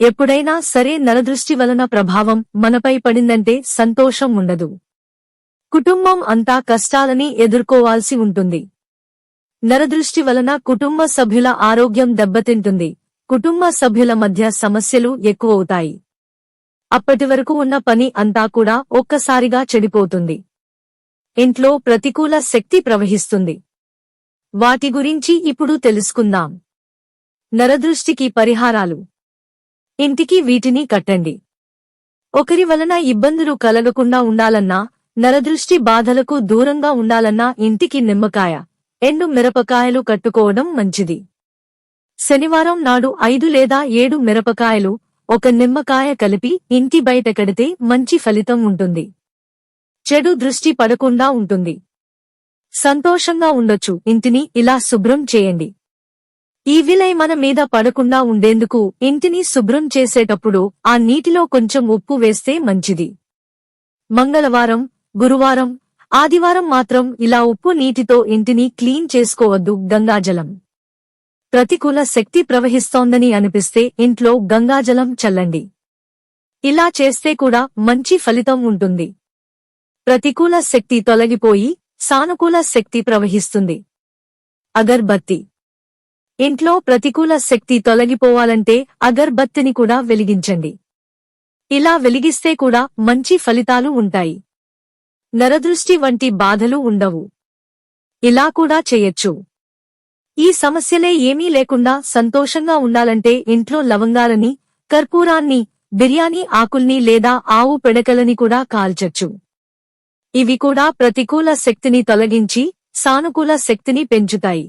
ఎప్పుడైనా సరే నరదృష్టి వలన ప్రభావం మనపై పడిందంటే సంతోషం ఉండదు. కుటుంబం అంతా కష్టాలని ఎదుర్కోవాల్సి ఉంటుంది. నరదృష్టి వలన కుటుంబ సభ్యుల ఆరోగ్యం దెబ్బతింటుంది. కుటుంబ సభ్యుల మధ్య సమస్యలు ఎక్కువవుతాయి. అప్పటి వరకు ఉన్న పని అంతా కూడా ఒక్కసారిగా చెడిపోతుంది. ఇంట్లో ప్రతికూల శక్తి ప్రవహిస్తుంది. వాటి గురించి ఇప్పుడు తెలుసుకుందాం. నరదృష్టికి పరిహారాలు. ఇంటికి వీటిని కట్టండి. ఒకరి వలన ఇబ్బందులు కలగకుండా ఉండాలన్నా నరదృష్టి బాధలకు దూరంగా ఉండాలన్నా ఇంటికి నిమ్మకాయ ఎండు మిరపకాయలు కట్టుకోవడం మంచిది. శనివారం నాడు ఐదు లేదా ఏడు మిరపకాయలు ఒక నిమ్మకాయ కలిపి ఇంటి బయట కడితే మంచి ఫలితం ఉంటుంది. చెడు దృష్టి పడకుండా ఉంటుంది. సంతోషంగా ఉండొచ్చు ఇంటిని ఇలా శుభ్రం చేయండి. ఈ విలై మన మీద పడకుండా ఉండేందుకు ఇంటిని శుభ్రం చేసేటప్పుడు ఆ నీటిలో కొంచెం ఉప్పు వేస్తే మంచిది. మంగళవారం గురువారం ఆదివారం మాత్రం ఇలా ఉప్పు నీటితో ఇంటిని క్లీన్ చేసుకోవద్దు గంగాజలం. ప్రతికూల శక్తి ప్రవహిస్తోందని అనిపిస్తే ఇంట్లో గంగాజలం చల్లండి. ఇలా చేస్తే కూడా మంచి ఫలితం ఉంటుంది. ప్రతికూల శక్తి తొలగిపోయి సానుకూల శక్తి ప్రవహిస్తుంది. అగర్బత్తి ఇంట్లో ప్రతికూల శక్తి తొలగిపోవాలంటే అగర్బత్తిని కూడా వెలిగించండి. ఇలా వెలిగిస్తే కూడా మంచి ఫలితాలు ఉంటాయి. నరదృష్టి వంటి బాధలు ఉండవు. ఇలా కూడా చేయొచ్చు. ఈ సమస్యలే ఏమీ లేకుండా సంతోషంగా ఉండాలంటే ఇంట్లో లవంగాలని కర్పూరాన్ని బిర్యానీ ఆకుల్ని లేదా ఆవు పెడకలని కూడా కాల్చొచ్చు. ఇవి కూడా ప్రతికూల శక్తిని తొలగించి సానుకూల శక్తిని పెంచుతాయి.